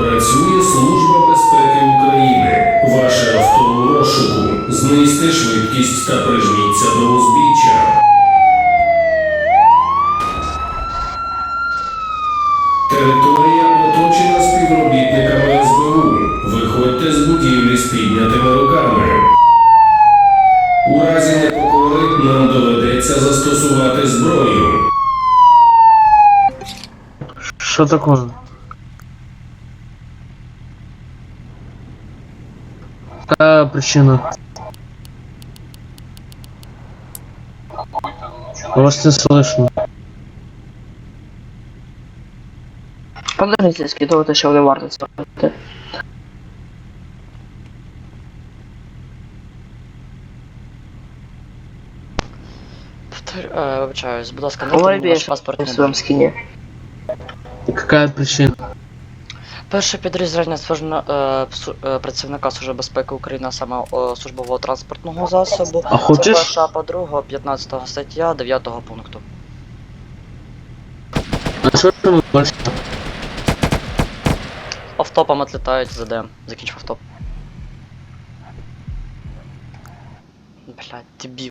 Працює Служба безпеки України. Ваше авто у розшуку. Знизьте швидкість та прижміться до узбіччя. Територія оточена співробітниками СБУ. Виходьте з будівлі з піднятими руками. У разі непокори нам доведеться застосувати зброю. Що таке? Какая причина? Вас не слышно. Подождите, скидувати ще не варто це робити. Повтор... Е, вибачаюсь, будь ласка, Ой, дайте мені ваш більше паспортний в своєму номер. скіні. Какая причина? Перше стверджено е, е, працівника Служби безпеки України, а саме е, службового транспортного засобу. А Це перша, по-друге, 15 стаття 9 пункту. А що там більше? Автопом отлітають ЗД. Закінчив автоп. Блядь, дебіл.